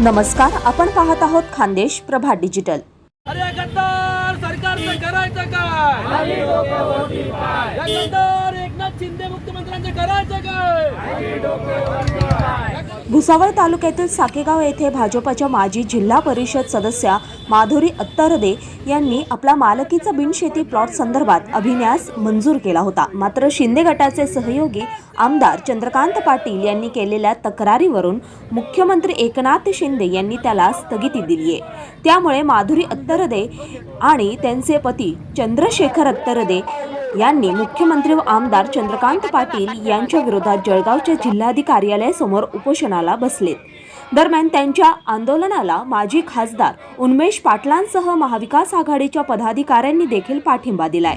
नमस्कार आपण पाहत आहोत खानदेश प्रभात डिजिटल. अरे गद्दार सरकारचं करायचं काय? या गद्दार एकनाथ शिंदे मुख्यमंत्र्यांचं करायचं काय? भुसावळ तालुक्यातील साकेगाव येथे भाजपच्या माजी जिल्हा परिषद सदस्या माधुरी अत्तरदे यांनी आपला मालकीचा बिनशेती प्लॉट संदर्भात अभिन्यास मंजूर केला होता. मात्र शिंदे गटाचे सहयोगी आमदार चंद्रकांत पाटील यांनी केलेल्या तक्रारीवरून मुख्यमंत्री एकनाथ शिंदे यांनी त्याला स्थगिती दिली आहे. त्यामुळे माधुरी अत्तरदे आणि त्यांचे पती चंद्रशेखर अत्तरदे यांनी मुख्यमंत्री व आमदार चंद्रकांत पाटील यांच्या विरोधात जळगावच्या जिल्हाधिकारी कार्यालयासमोर उपोषणाला बसलेत. दरम्यान त्यांच्या आंदोलनाला माजी खासदार उन्मेष पाटलांसह महाविकास आघाडीच्या पदाधिकाऱ्यांनी देखील पाठिंबा दिलाय.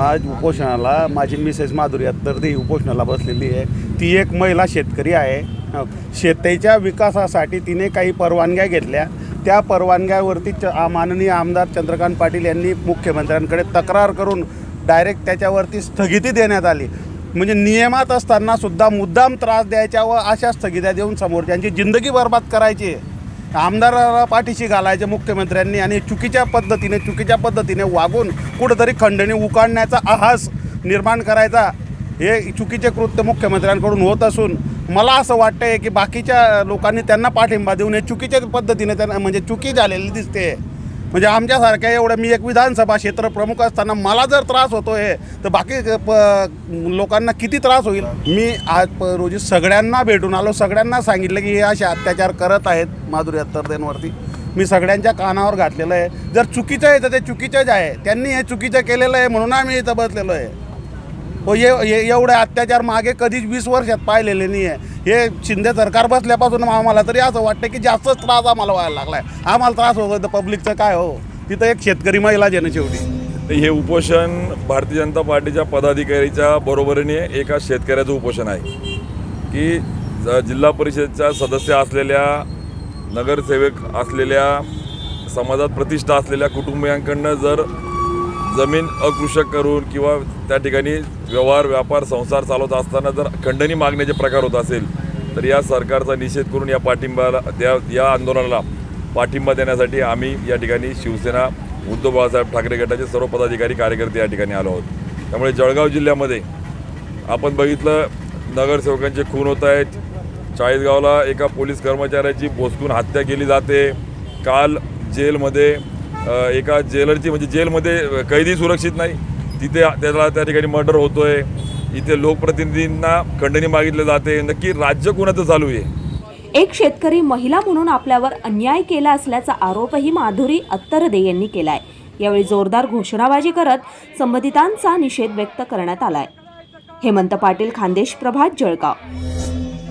आज उपोषणाला माझी मिसेस माधुरी अत्तरदे उपोषणाला बसलेली आहे. ती एक महिला शेतकरी आहे. शेतीच्या विकासासाठी तिने काही परवानग्या घेतल्या. त्या परवानग्यावरती च माननीय आमदार चंद्रकांत पाटील यांनी मुख्यमंत्र्यांकडे तक्रार करून डायरेक्ट त्याच्यावरती स्थगिती देण्यात आली. म्हणजे नियमात असताना सुद्धा मुद्दाम त्रास द्यायच्या व अशा स्थगित्या देऊन समोरच्यांची जिंदगी बर्बाद करायची. आमदाराला पाठीशी घालायचे मुख्यमंत्र्यांनी आणि चुकीच्या पद्धतीने चुकीच्या पद्धतीने वागून कुठंतरी खंडणी उकाडण्याचा आहास निर्माण करायचा हे चुकीचे कृत्य मुख्यमंत्र्यांकडून होत असून मला असं वाटतं आहे की बाकीच्या लोकांनी त्यांना पाठिंबा देऊन हे चुकीच्या पद्धतीने त्यांना म्हणजे चुकी झालेली दिसते. म्हणजे आमच्यासारख्या एवढं मी एक विधानसभा क्षेत्र प्रमुख असताना मला जर त्रास होतो आहे तर बाकी प लोकांना किती त्रास होईल? मी आज रोजी सगळ्यांना भेटून आलो सगळ्यांना सांगितलं की हे असे अत्याचार करत आहेत माधुरी अत्तरदेंवरती मी सगळ्यांच्या कानावर घातलेलं आहे. जर चुकीचं आहे तर ते चुकीचंच आहे. त्यांनी हे चुकीचं केलेलं आहे म्हणून आम्ही इथं बसलेलो आहे. हो ये एवढे अत्याचार मागे कधीच वीस वर्षात पाहिलेले नाही आहे हे शिंदे सरकार बसल्यापासून आम्हाला तरी असं वाटतं की जास्तच त्रास आम्हाला व्हायला लागला आहे आम्हाला त्रास होतो तर पब्लिकचं काय हो? तिथं एक शेतकरी महिला आहे शेवटी. तर हे उपोषण भारतीय जनता पार्टीच्या पदाधिकारीच्या बरोबरीने एका शेतकऱ्याचं उपोषण आहे. की जिल्हा परिषदेच्या सदस्य असलेल्या नगरसेवक असलेल्या समाजात प्रतिष्ठा असलेल्या कुटुंबियांकडनं जर जमीन अकृषक करून किंवा त्या ठिकाणी व्यवहार व्यापार संसार चालवत असताना जर खंडणी मागण्याचे प्रकार होत असेल तर या सरकारचा निषेध करून या पाठिंबाला त्या या आंदोलनाला पाठिंबा देण्यासाठी आम्ही या ठिकाणी शिवसेना उद्धव बाळासाहेब ठाकरे गटाचे सर्व पदाधिकारी कार्यकर्ते या ठिकाणी आलो आहोत. त्यामुळे जळगाव जिल्ह्यामध्ये आपण बघितलं नगरसेवकांचे खून होत आहेत. चाळीसगावला एका पोलीस कर्मचाऱ्याची भोसकून हत्या केली जाते. काल जेलमध्ये एका जेलरची म्हणजे जेलमध्ये कैदी सुरक्षित नाही. तिथे त्याला त्या ठिकाणी मर्डर होतो आहे इथे लोकप्रतिनिधींना खंडणी मागितले जाते. नक्की राज्य कोणाचं चालू आहे? एक शेतकरी महिला म्हणून आपल्यावर अन्याय केला असल्याचा आरोपही माधुरी अत्तरदे यांनी केलाय. यावेळी जोरदार घोषणाबाजी करत संबंधितांचा निषेध व्यक्त करण्यात आलाय. हेमंत पाटील खानदेश प्रभात जळगाव.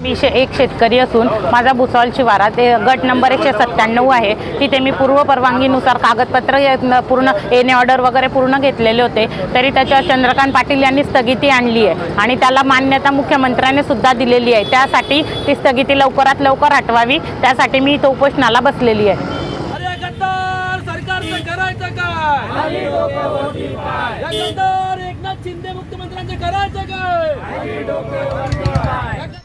मी शे एक शेतकरी असून माझा भुसावळ शिवारा ते गट नंबर एकशे सत्त्याण्णव आहे. तिथे मी पूर्व परवानगीनुसार कागदपत्र पूर्ण एने ऑर्डर वगैरे पूर्ण घेतलेले होते. तरी त्याच्यावर चंद्रकांत पाटील यांनी स्थगिती आणली आहे. आणि त्याला मान्यता मुख्यमंत्र्यांनी सुद्धा दिलेली आहे. त्यासाठी ती स्थगिती लवकरात लवकर हटवावी. त्यासाठी मी इथं उपोषणाला बसलेली आहे. अरे गद्दार सरकारचं करायचं काय? या गद्दार एकनाथ शिंदे मुख्यमंत्र्यांचं करायचं काय?